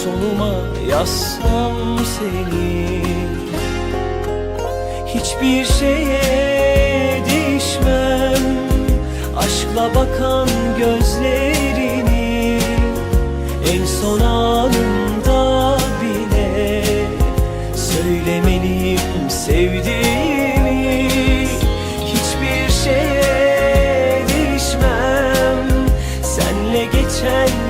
En sonuma yazsam seni. Hiçbir şeye değişmem. Aşkla bakan gözlerini En son anımda bile Söylemeliyim sevdiğimi. Hiçbir şeye değişmem. Senle geçen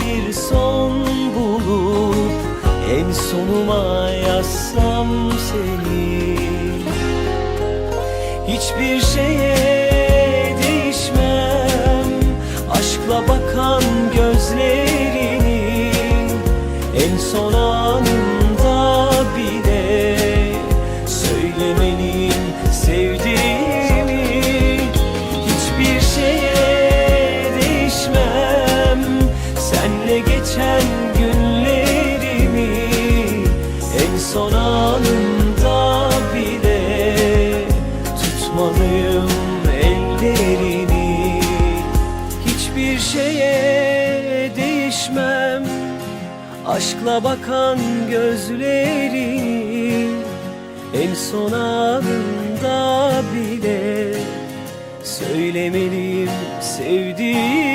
bir son bulup En sonuma yazsam seni. Hiçbir şeye değişmem Aşkla bakan gözlerini Hiçbir şeye değişmem. Aşkla bakan gözlerini En son anında bile Söylemeliyim sevdiğimi